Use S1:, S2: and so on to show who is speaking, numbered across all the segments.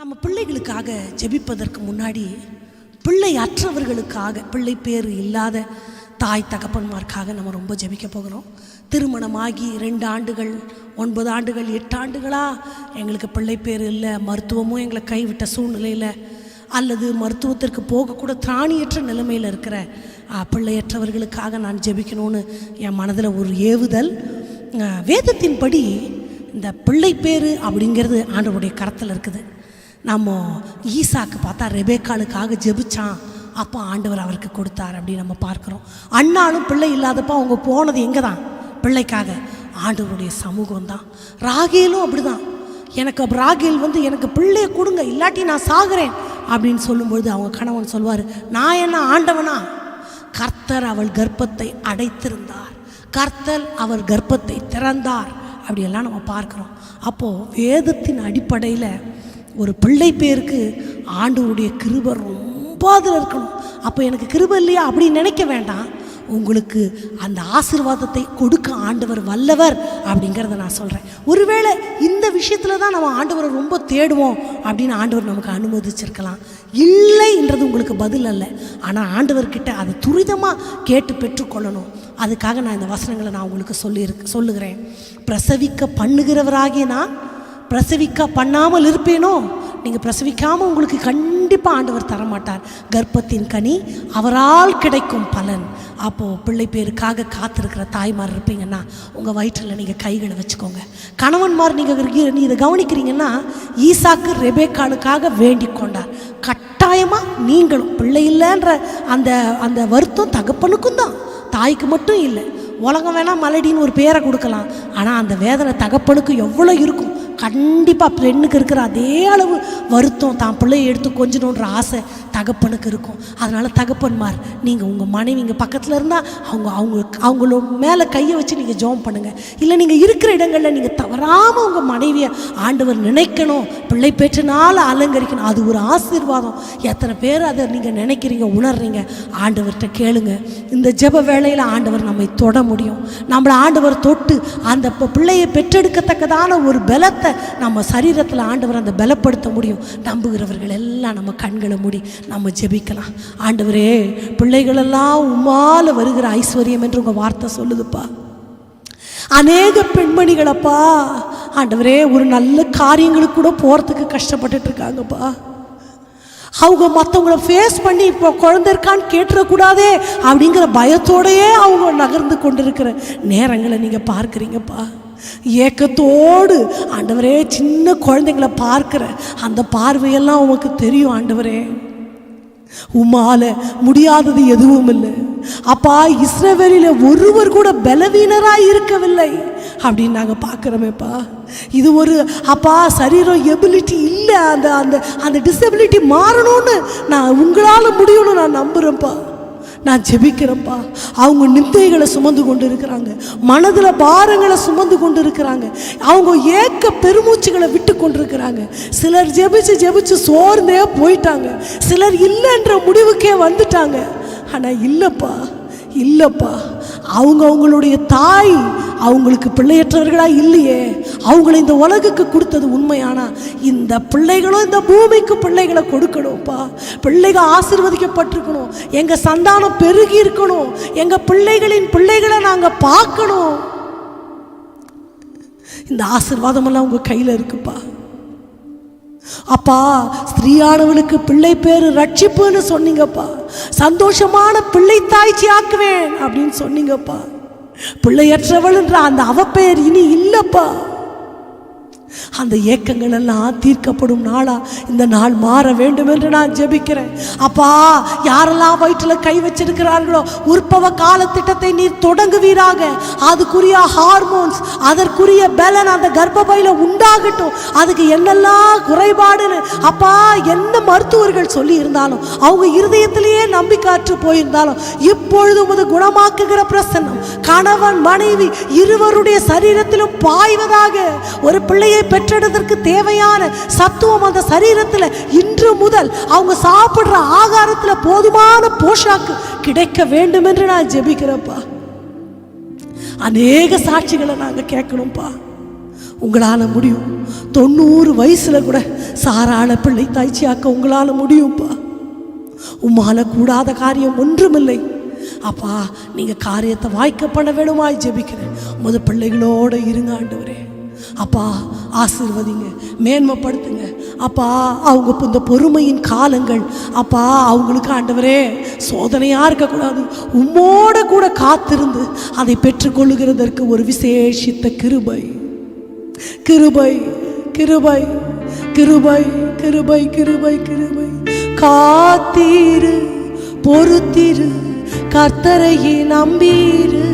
S1: நம்ம பிள்ளைகளுக்காக ஜெபிப்பதற்கு முன்னாடி பிள்ளை அற்றவர்களுக்காக பிள்ளை பேர் இல்லாத தாய் தகப்பன்மார்க்காக நம்ம ரொம்ப ஜெபிக்க போகிறோம். திருமணமாகி ரெண்டு ஆண்டுகள் ஒன்பது ஆண்டுகள் எட்டு ஆண்டுகளாக எங்களுக்கு பிள்ளை பேர் இல்லை மருத்துவமும் எங்களை கைவிட்ட சூழ்நிலையில் அல்லது மருத்துவத்திற்கு போகக்கூட திராணியற்ற நிலைமையில் இருக்கிற பிள்ளையற்றவர்களுக்காக நான் ஜெபிக்கணும்னு என் மனதில் ஒரு ஏவுதல். வேதத்தின்படி இந்த பிள்ளை பேர் அப்படிங்கிறது ஆண்டவருடைய கரத்தில் இருக்குது. நம்ம ஈசாக்கு பார்த்தா ரெபேக்காளுக்காக ஜெபிச்சான். அப்போ ஆண்டவர் அவருக்கு கொடுத்தார் அப்படின்னு நம்ம பார்க்குறோம். அண்ணாலும் பிள்ளை இல்லாதப்போ அவங்க போனது எங்கே தான் பிள்ளைக்காக. ஆண்டவருடைய சமூகம் தான் ராகேலும் அப்படிதான். எனக்கு ராகேல் வந்து எனக்கு பிள்ளைய கொடுங்க இல்லாட்டி நான் சாகுறேன் அப்படின்னு சொல்லும்பொழுது அவங்க கணவன் சொல்வார் நான் என்ன ஆண்டவனா? கர்த்தர் அவள் கர்ப்பத்தை அடைத்திருந்தார். கர்த்தர் அவர் கர்ப்பத்தை திறந்தார். அப்படியெல்லாம் நம்ம பார்க்குறோம். அப்போது வேதத்தின் அடிப்படையில் ஒரு பிள்ளை பேருக்கு ஆண்டவருடைய கிருபை ரொம்ப அதில் இருக்கணும். அப்போ எனக்கு கிருபை இல்லையா அப்படின்னு நினைக்க வேண்டாம். உங்களுக்கு அந்த ஆசீர்வாதத்தை கொடுக்க ஆண்டவர் வல்லவர் அப்படிங்கிறத நான் சொல்கிறேன் ஒருவேளை இந்த விஷயத்தில் தான் நம்ம ஆண்டவரை ரொம்ப தேடுவோம் அப்படின்னு ஆண்டவர் நமக்கு அனுமதிச்சிருக்கலாம். இல்லைன்றது உங்களுக்கு பதில் அல்ல. ஆனால் ஆண்டவர்கிட்ட அதை துரிதமாக கேட்டு பெற்றுக்கொள்ளணும். அதுக்காக நான் இந்த வசனங்களை நான் உங்களுக்கு சொல்லியிருக்கு சொல்லுகிறேன். பிரசவிக்க பண்ணுகிறவராகிய நான் பிரசவிக்க பண்ணாமல் இருப்பேனோ? நீங்கள் பிரசவிக்காமல் உங்களுக்கு கண்டிப்பாக ஆண்டவர் தரமாட்டார். கர்ப்பத்தின் கனி அவரால் கிடைக்கும் பலன். அப்போது பிள்ளை பேருக்காக காத்திருக்கிற தாய்மார் இருப்பீங்கன்னா உங்கள் வயிற்றில் நீங்கள் கைகளை வச்சுக்கோங்க. கணவன்மார் நீங்கள் நீ இதை கவனிக்கிறீங்கன்னா ஈசாக்கு ரெபேக்காலுக்காக வேண்டிக் கொண்டார். கட்டாயமாக நீங்களும் பிள்ளை இல்லைன்ற அந்த அந்த வருத்தம் தகப்பனுக்கும் தான். தாய்க்கு மட்டும் இல்லை. உலகம் வேணால் மலடின்னு ஒரு பேரை கொடுக்கலாம். ஆனால் அந்த வேதனை தகப்பனுக்கு எவ்வளோ இருக்கும்? கண்டிப்பாக பெண்ணுக்கு இருக்கிற அதே அளவு வருத்தம் தான். பிள்ளையை எடுத்து கொஞ்சணுன்ற ஆசை தகப்பனுக்கு இருக்கும். அதனால் தகப்பன்மார் நீங்கள் உங்கள் மனைவி இங்கே பக்கத்தில் இருந்தால் அவங்க அவங்க அவங்கள மேலே கையை வச்சு நீங்கள் ஜெபம் பண்ணுங்கள் இல்லை நீங்கள் இருக்கிற இடங்களில் நீங்கள் தவறாமல் உங்கள் மனைவியை ஆண்டவர் நினைக்கணும். பிள்ளை பெற்றனால அலங்கரிக்கணும். அது ஒரு ஆசீர்வாதம். எத்தனை பேர் அதை நீங்கள் நினைக்கிறீங்க உணர்றீங்க? ஆண்டவர்கிட்ட கேளுங்க. இந்த ஜெப வேளையில் ஆண்டவர் நம்மை தொட முடியும். நம்மளை ஆண்டவர் தொட்டு அந்த பிள்ளையை பெற்றெடுக்கத்தக்கதான ஒரு பலத்தை நம்ம சரீரத்தில் ஆண்டவர் அந்த பலப்படுத்த முடியும். நம்புகிறவர்கள் எல்லாம் நம்ம கண்களை மூடி நம்ம ஜெபிக்கலாம். ஆண்டவரே பிள்ளைகளெல்லாம் உம்மால வருகிற ஐஸ்வர்யம் என்று உங்கள் வார்த்தை சொல்லுதுப்பா. அநேக பெண்மணிகளப்பா ஆண்டவரே ஒரு நல்ல காரியங்களுக்கு கூட போகிறதுக்கு கஷ்டப்பட்டுட்டு இருக்காங்கப்பா. அவங்க மற்றவங்கள ஃபேஸ் பண்ணி இப்போ குழந்தை இருக்கான்னு கேட்டுறக்கூடாதே அப்படிங்கிற பயத்தோடையே அவங்க நகர்ந்து கொண்டிருக்கிற நேரங்களை நீங்கள் பார்க்குறீங்கப்பா. ஏக்கத்தோடு ஆண்டவரே சின்ன குழந்தைங்கள பார்க்குற அந்த பார்வையெல்லாம் உமக்கு தெரியும் ஆண்டவரே. உமால முடியாதது எதுவும் இல்லை அப்பா இஸ்ரவேலில ஒருவர் கூட பலவீனராக இருக்கவில்லை அப்படின்னு நாங்கள் பார்க்குறோமேப்பா. இது ஒரு அப்பா சரீரம் எபிலிட்டி இல்லை அந்த அந்த அந்த டிசபிலிட்டி மாறணும்னு நான் உங்களால் முடியும்னு நான் நம்புகிறேன்ப்பா நான் ஜெபிக்கிறேன்ப்பா. அவங்க நிந்தைகளை சுமந்து கொண்டு இருக்கிறாங்க மனதில் பாரங்களை சுமந்து கொண்டு இருக்கிறாங்க அவங்க ஏக்க பெருமூச்சுகளை விட்டு கொண்டிருக்கிறாங்க. சிலர் ஜெபிச்சு ஜெபிச்சு சோர்ந்தே போயிட்டாங்க. சிலர் இல்லைன்ற முடிவுக்கே வந்துட்டாங்க. ஆனால் இல்லைப்பா இல்லைப்பா. அவங்க அவங்களுடைய தாய் அவங்களுக்கு பிள்ளையற்றவர்களா இல்லையே. அவங்கள இந்த உலகுக்கு கொடுத்தது உண்மையானா? இந்த பிள்ளைகளும் இந்த பூமிக்கு பிள்ளைகளை கொடுக்கணும்ப்பா. பிள்ளைகள் ஆசிர்வதிக்கப்பட்டிருக்கணும். எங்கள் சந்தானம் பெருகி இருக்கணும். எங்கள் பிள்ளைகளின் பிள்ளைகளை நாங்கள் பார்க்கணும். இந்த ஆசீர்வாதமெல்லாம் உங்கள் கையில் இருக்குப்பா. அப்பா ஸ்திரீயானவளுக்கு பிள்ளை பேரு ரட்சிப்புன்னு சொன்னீங்கப்பா. சந்தோஷமான பிள்ளை தாய்ச்சி ஆக்குவேன் அப்படின்னு சொன்னீங்கப்பா. பிள்ளையற்றவள்ன்ற அந்த அவப்பெயர் இனி இல்லைப்பா. அந்த ஏக்கங்கள் எல்லாம் தீர்க்கப்படும் நாளா? இந்த நாள் மாற வேண்டும் என்று நான் ஜெபிக்கிறேன். அப்பா யாரெல்லாம் வயிற்றில் கை வச்சிருக்கிறார்களோ உற்பவ கால திட்டத்தை நீர் தொடங்குவீராக. அதுக்குரிய ஹார்மோன்ஸ் அதற்குரிய பலன் அந்த கர்ப்பப்பையில உண்டாகட்டும். அதுக்கு என்னெல்லாம் குறைபாடுன்னு அப்பா என்ன மருத்துவர்கள் சொல்லி இருந்தாலும் அவங்க இருதயத்திலேயே நம்பிக்காற்று போயிருந்தாலும் இப்பொழுது உமது குணமாக்குகிற பிரசன்னம் கணவன் மனைவி இருவருடைய சரீரத்திலும் பாய்வதாக. ஒரு பிள்ளையை பெற்றெடுத்ததற்கு தேவையான சத்துவம் அந்த சரீரத்தில் இன்று முதல் அவங்க சாப்பிடுற ஆகாரத்தில் போதுமான போஷாக்கு கிடைக்க வேண்டும் என்று நான் ஜெபிக்கிறேன்ப்பா. அநேக சாட்சிகளை நாங்கள் கேட்கணும்ப்பா. உங்களால் முடியும். தொண்ணூறு வயசில் கூட சாராள பிள்ளை தாய்ச்சியாக்க உங்களால் முடியும்ப்பா. உம்மால கூடாத காரியம் ஒன்றுமில்லை. அப்பா நீங்க காரியத்தை வாய்க்கப்பட வேணுமாய் ஜெபிக்கிறேன். முத பிள்ளைகளோட இருங்க ஆண்டவரே. அப்பா ஆசிர்வதிங்க மேன்மைப்படுத்துங்க. அப்பா அவங்க இந்த பொறுமையின் காலங்கள். அப்பா அவங்களுக்கு ஆண்டவரே சோதனையாக இருக்கக்கூடாது. உம்மோட கூட காத்திருந்து அதை பெற்றுக்கொள்ளுகிறதற்கு ஒரு விசேஷித்த கிருபை. கிருபை கிருபை கிருபை கிருபை கிருபை கிருபை. காத்தீரு பொறுத்திரு கர்த்தரையே நம்பீரு.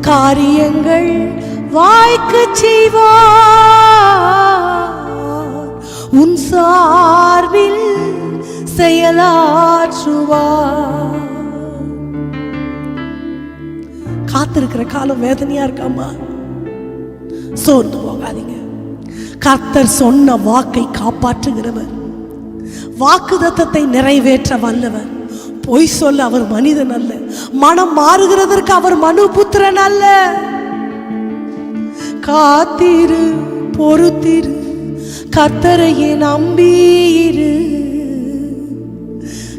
S1: காரியங்கள் வாய்க்கு செய்வார். உன் சார்பில் செயலாற்றுவார். காத்திருக்கிற காலம் வேதனையா இருக்காமா சோர்ந்து போகாதீங்க. கர்த்தர் சொன்ன வாக்கை காப்பாற்றுகிறவர். வாக்குதத்தத்தை நிறைவேற்ற வல்லவர். பொய் சொல்ல அவர் மனிதன் அல்ல. மனம் மாறுகிறதற்கு அவர் மனு புத்திரன் அல்ல. காத்திரு பொறுத்திரு கத்தரையே நம்பியிரு.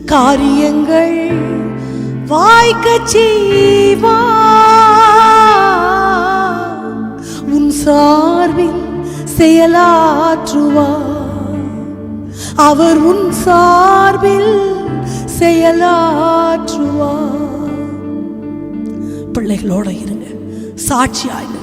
S1: காரியங்கள் வாய்க்க செய்வார் உன் சார்பில் செயலாற்றுவா. அவர் உன் சார்பில் செயலாற்றுவா. பிள்ளைகளோட இருங்க. சாட்சியாயிருங்க